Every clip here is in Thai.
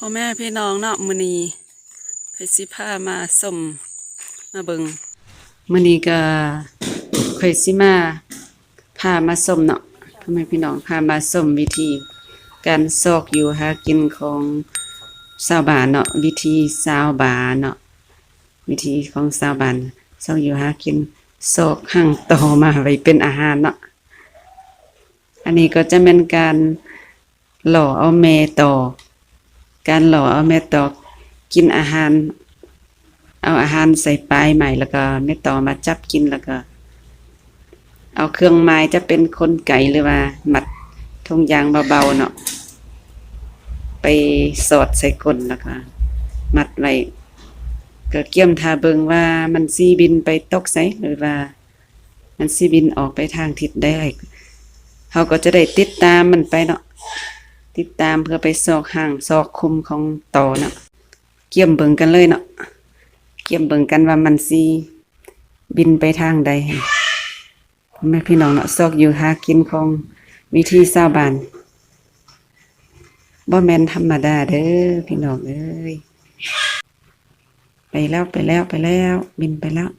พ่อแม่พี่น้องเนาะมือนีเพชรสิพามาส้มมาเบิงมือนีก็เพชรสิมาพามาส้มเนาะพ่อแม่พี่น้องพามาส้มวิธีการซอกอยู่หากินของชาวบ้านเนาะวิธีชาวบ้านเนาะวิธีของชาวบ้านซอกอยู่หากินซอกหั่งต่อมาไว้เป็นอาหารเนาะอันนี้ก็จะเป็นการหล่อเอาเมต่อ การหล่อเอาเม็ดตอกกินอาหาร เอาอาหารใส่ปลายใหม่แล้วก็เม็ดตอมาจับกินแล้วก็ เอาเครื่องไม้จะเป็นคนไก่หรือว่ามัดทงยางเบาๆเนาะไปสอดใส่ก้นแล้วก็มัดไว้ก็เกี่ยมทาเบิงว่ามันซีบินไปตกใส่หรือว่า มันซีบินออกไปทางทิศได้เขาก็จะได้ติดตามมันไปเนาะ ติดตามเพื่อไปซอกห่างซอกคุมของต่อเนาะเกี่ยมเบิ่งกันเลยเนาะเกี่ยมเบิ่งกันว่ามันสิบินไปทางใดแม่พี่น้องเนาะซอกอยู่หากินของวิธีชาวบ้านบ่แมนธรรมดาเด้อพี่น้องเอ้ยไปแล้วไปแล้วไปแล้ว บินไปแล้ว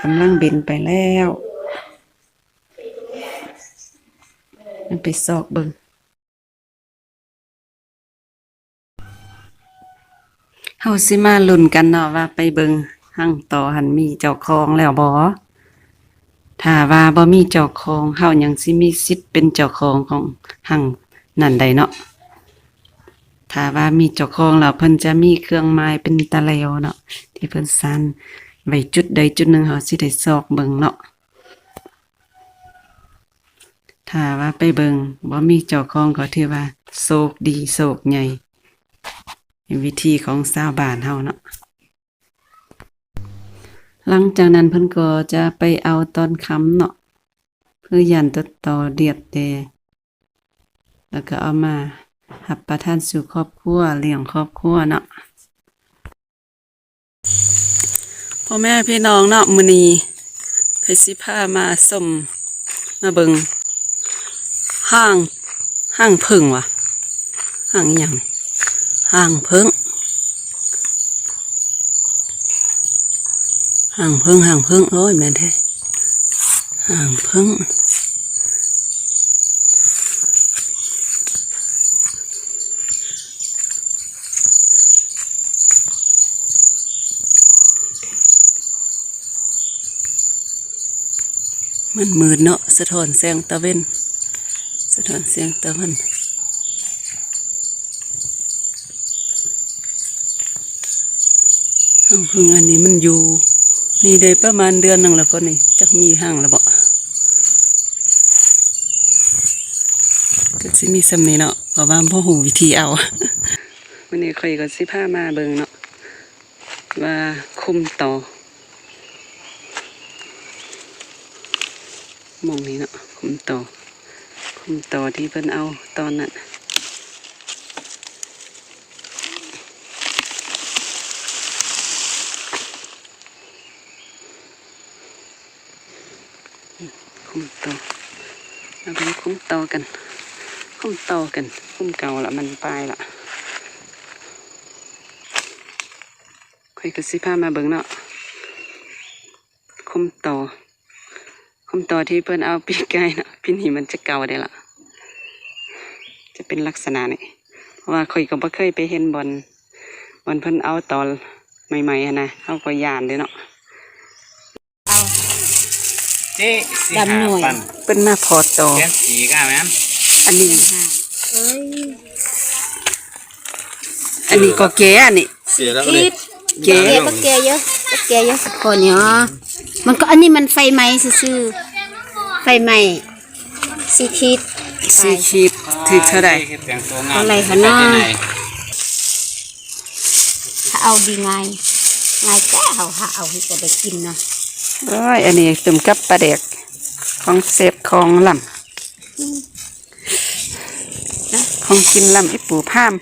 กำลังบินไปแล้ว มัน ไปซอกเบิงเฮาสิมาลุ้นกันเนาะว่าไปเบิงหั่งต่อหันมีเจ้าของแล้วบ่ถ้าว่าบ่มีเจ้าของเฮายังสิมีสิทธิ์เป็นเจ้าของของหั่งนั่นใดเนาะถ้าว่ามีเจ้าของแล้วเพิ่นจะมีเครื่องไม้เป็นตะแล้วเนาะที่เพิ่นสันไว้จุดใดจุดหนึ่งเฮาสิได้ซอกเบิงเนาะ ถ้าว่าไปเบิงบ่มีเจ้าของก็ถือว่าโศกดีโศกใหญ่เป็นวิธีของชาวบ้านเฮาเนาะหลังจากนั้นเพิ่นก็จะไปเอาตอนคำเนาะเพื่อยันตัดต่อเดียดแดแล้วก็เอามาหับประทานสู่ครอบครัวเลี้ยงครอบครัวเนาะพ่อแม่พี่น้องเนาะมื้อนี้เพชรสิพามาสมมาเบิง ห้าง ห้างพึ่งวะห้างอย่างห้างพึ่งห้างพึ่งห้างพึ่งโอ้ยแม่นแท้ห้างพึ่งมันมืดเนาะสะท้อนแสงตะเวน สะท้อนเสียงตะวันห้างพึ่งอันนี้มันอยู่ นี่ได้ประมาณเดือนหนึ่งแล้วก็นี่จักมีห้างแล้วบ่ก็สิมีสำนี้เนาะเพราะว่าพ่อหูวิธีเอาวันนี้ข่อยก็สิพามาเบิ่งเนาะว่าคุมต่อมองนี้เนาะคุมต่อ ต่อที่เพิ่นเอาตอนนั้นคุ้มต่อเอาไปคุ้มต่อกัน คุ้มต่อกัน คุ้มเก่าละมันปลายละค่อยกระสิพามาเบิ่งเนาะคุ้มต่อคุมต่อที่เพิ่นเอาปีกไก่เนะ ปีนี้มันจะเก่าได้ละจะเป็นลักษณะนี้เพราะว่าข่อยก็บ่เคยไปเห็นบอลบอลเพิ่นเอาตอนใหม่ๆหั้นนะเฮาก็ย่านเด้เนาะเจ๊สีดำหน่วยปันเพิ่นมาพอต่อเลี้ยงสีก้าแม่นอันนี้เอ้ยอันนี้ก็แก่อันนี้เสียแล้วคิดแก่แกก็แกเยอะก็แกเยอะสักคนเนาะมันก็อันนี้มันไฟไหม้ซื่อๆไฟไหม้ สีคิดสี่ขีดถึงเท่าใดแต่งตัวงามเท่าไหร่คะน้องถ้าเอาดีไงไงแก้เอาหาเอาให้ก็ได้กินเนาะโอ้ยอันนี้ตุ่มกับปลาแดกของเสพของลำของกินลำไอปูพาม